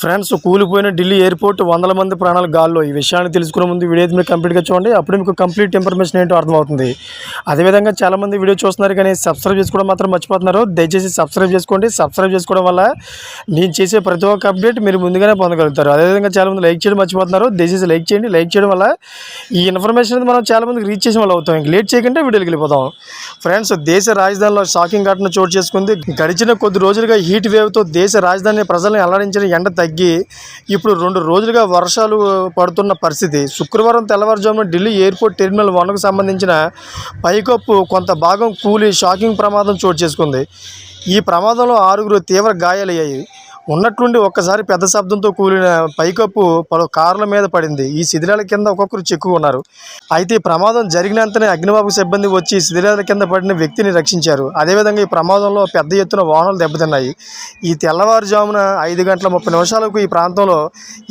Friends కూలిపోయిన Delhi airport వందల మంది ప్రాణాలు గాల్లో. ఈ విషయాన్ని తెలుసుకునే ముందు వీడియో మీరు కంప్లీట్గా చూడండి. అప్పుడు మీకు కంప్లీట్ ఇన్ఫర్మేషన్ ఏంటో అర్థమవుతుంది. అదేవిధంగా చాలామంది వీడియో చూస్తున్నారు కానీ సబ్స్క్రైబ్ చేసుకోవడం మాత్రం మర్చిపోతున్నారు. దయచేసి సబ్స్క్రైబ్ చేసుకోండి. సబ్స్క్రైబ్ చేసుకోవడం వల్ల నేను చేసే ప్రతి ఒక్క అప్డేట్ మీరు ముందుగానే పొందగలుగుతారు. అదేవిధంగా చాలామంది లైక్ చేయడం మర్చిపోతున్నారు. దయచేసి లైక్ చేయండి. లైక్ చేయడం వల్ల ఈ ఇన్ఫర్మేషన్ అనేది మనం చాలామందికి రీచ్ చేసిన వాళ్ళు అవుతాం. ఇంక లేట్ చేయకుండా వీడియోకి వెళ్ళిపోతాం ఫ్రెండ్స్ దేశ రాజధానిలో షాకింగ్ ఘటన చోటు చేసుకుంది. గడిచిన కొద్ది రోజులుగా హీట్ వేవ్తో దేశ రాజధాని ప్రజలను అలరించిన ఎండ తగ్గి ఇప్పుడు రెండు రోజులుగా వర్షాలు పడుతున్న పరిస్థితి. శుక్రవారం తెల్లవారుజామున ఢిల్లీ ఎయిర్పోర్ట్ టెర్మినల్ వన్కు సంబంధించిన పైకప్పు కొంత భాగం కూలి షాకింగ్ ప్రమాదం చోటు చేసుకుంది. ఈ ప్రమాదంలో ఆరుగురు తీవ్ర గాయాలయ్యాయి. ఉన్నట్లుండి ఒక్కసారి పెద్ద శబ్దంతో కూలిన పైకప్పు పలు కార్ల మీద పడింది. ఈ శిథిలాల కింద ఒక్కొక్కరు చిక్కుకున్నారు అయితే ఈ ప్రమాదం జరిగినంతనే అగ్నిబాబు సిబ్బంది వచ్చి శిథిలాల కింద పడిన వ్యక్తిని రక్షించారు. అదేవిధంగా ఈ ప్రమాదంలో పెద్ద ఎత్తున వాహనాలు దెబ్బతిన్నాయి. ఈ తెల్లవారుజామున ఐదు గంటల ముప్పై నిమిషాలకు ఈ ప్రాంతంలో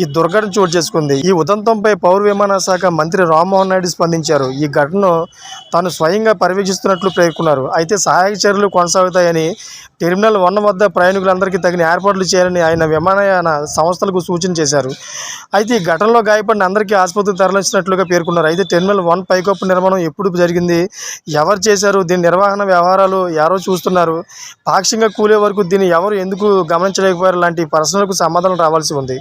ఈ దుర్ఘటన చోటు చేసుకుంది. ఈ ఉదంతంపై పౌర విమాన శాఖ మంత్రి రామ్మోహన్ నాయుడు స్పందించారు. ఈ ఘటనను తాను స్వయంగా పర్యవేక్షిస్తున్నట్లు పేర్కొన్నారు. అయితే సహాయక చర్యలు కొనసాగుతాయని టెర్మినల్ వన్ వద్ద ప్రయాణికులందరికీ తగిన ఏర్పాట్లు చేయాలని ఆయన విమానయాన సంస్థలకు సూచన చేశారు. అయితే ఈ ఘటనలో గాయపడిన అందరికీ ఆసుపత్రికి తరలించినట్లుగా పేర్కొన్నారు. అయితే టెర్మినల్ వన్ పైకప్పు నిర్మాణం ఎప్పుడు జరిగింది? ఎవరు చేశారు? దీని నిర్వహణ వ్యవహారాలు ఎవరో చూస్తున్నారు? పాక్షికంగా కూలే వరకు దీన్ని ఎవరు ఎందుకు గమనించలేకపోయారు? లాంటి ప్రశ్నలకు సమాధానం రావాల్సి ఉంది.